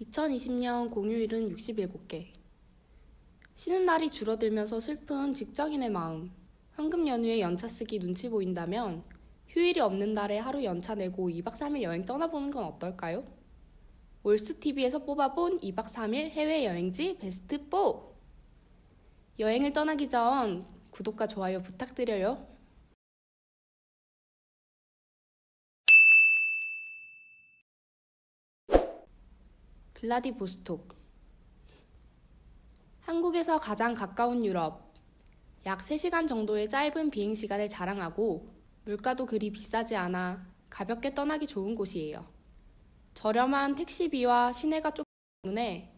2020년 공휴일은 67개. 쉬는 날이 줄어들면서 슬픈 직장인의 마음. 황금 연휴에 연차 쓰기 눈치 보인다면 휴일이 없는 날에 하루 연차 내고 2박 3일 여행 떠나보는 건 어떨까요? 월스TV에서 뽑아본 2박 3일 해외 여행지 베스트 4! 여행을 떠나기 전 구독과 좋아요 부탁드려요. 블라디보스톡 한국에서 가장 가까운 유럽 약 3시간 정도의 짧은 비행 시간을 자랑하고 물가도 그리 비싸지 않아 가볍게 떠나기 좋은 곳이에요. 저렴한 택시비와 시내가 좁기 때문에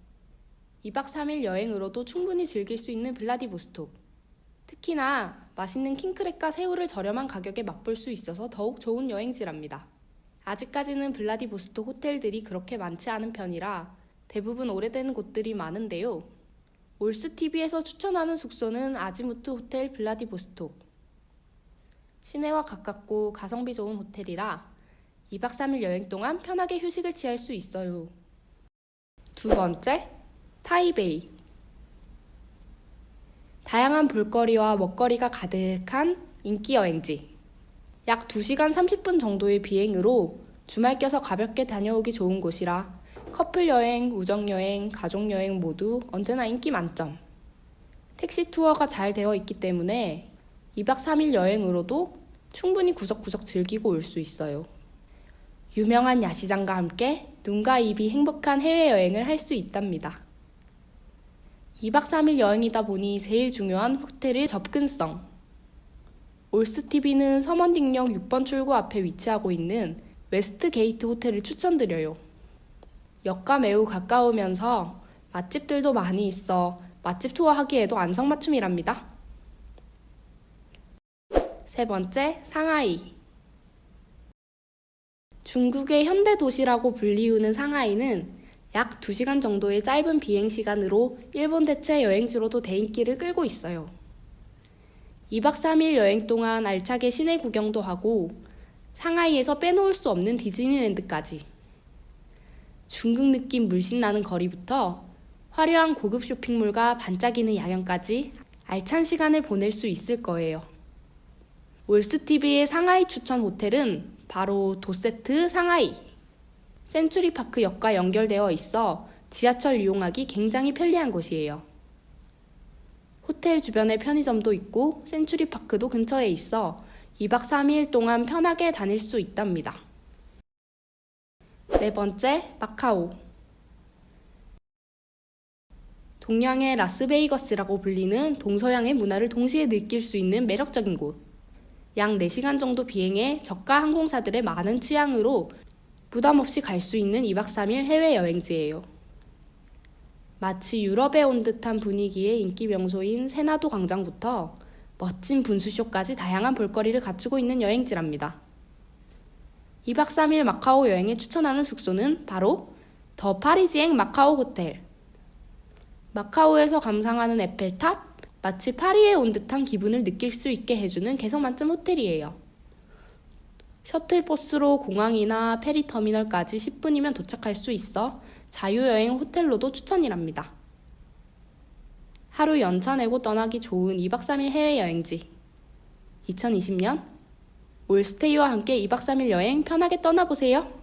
2박 3일 여행으로도 충분히 즐길 수 있는 블라디보스톡. 특히나 맛있는 킹크랩과 새우를 저렴한 가격에 맛볼 수 있어서 더욱 좋은 여행지랍니다. 아직까지는 블라디보스톡 호텔들이 그렇게 많지 않은 편이라 대부분 오래된 곳들이 많은데요. 올스TV에서 추천하는 숙소는 아지무트 호텔 블라디보스톡. 시내와 가깝고 가성비 좋은 호텔이라 2박 3일 여행 동안 편하게 휴식을 취할 수 있어요. 두 번째, 타이베이. 다양한 볼거리와 먹거리가 가득한 인기 여행지. 약 2시간 30분 정도의 비행으로 주말 껴서 가볍게 다녀오기 좋은 곳이라 커플 여행, 우정 여행, 가족 여행 모두 언제나 인기 만점. 택시 투어가 잘 되어 있기 때문에 2박 3일 여행으로도 충분히 구석구석 즐기고 올 수 있어요. 유명한 야시장과 함께 눈과 입이 행복한 해외여행을 할 수 있답니다. 2박 3일 여행이다 보니 제일 중요한 호텔의 접근성. 올스TV는 서먼딩역 6번 출구 앞에 위치하고 있는 웨스트 게이트 호텔을 추천드려요. 역과 매우 가까우면서 맛집들도 많이 있어 맛집 투어하기에도 안성맞춤이랍니다. 세 번째, 상하이. 중국의 현대 도시라고 불리우는 상하이는 약 2시간 정도의 짧은 비행 시간으로 일본 대체 여행지로도 대인기를 끌고 있어요. 2박 3일 여행 동안 알차게 시내 구경도 하고 상하이에서 빼놓을 수 없는 디즈니랜드까지. 중국 느낌 물씬 나는 거리부터 화려한 고급 쇼핑몰과 반짝이는 야경까지 알찬 시간을 보낼 수 있을 거예요. 월스TV의 상하이 추천 호텔은 바로 도세트 상하이. 센츄리파크 역과 연결되어 있어 지하철 이용하기 굉장히 편리한 곳이에요. 호텔 주변에 편의점도 있고 센츄리파크도 근처에 있어 2박 3일 동안 편하게 다닐 수 있답니다. 네 번째, 마카오. 동양의 라스베이거스라고 불리는 동서양의 문화를 동시에 느낄 수 있는 매력적인 곳. 약 4시간 정도 비행해 저가 항공사들의 많은 취향으로 부담 없이 갈 수 있는 2박 3일 해외 여행지예요. 마치 유럽에 온 듯한 분위기의 인기 명소인 세나도 광장부터 멋진 분수쇼까지 다양한 볼거리를 갖추고 있는 여행지랍니다. 2박 3일 마카오 여행에 추천하는 숙소는 바로 더 파리지앵 마카오 호텔. 마카오에서 감상하는 에펠탑, 마치 파리에 온 듯한 기분을 느낄 수 있게 해주는 개성 만점 호텔이에요. 셔틀버스로 공항이나 페리터미널까지 10분이면 도착할 수 있어 자유여행 호텔로도 추천이랍니다. 하루 연차 내고 떠나기 좋은 2박 3일 해외여행지. 2020년 올스테이와 함께 2박 3일 여행 편하게 떠나보세요.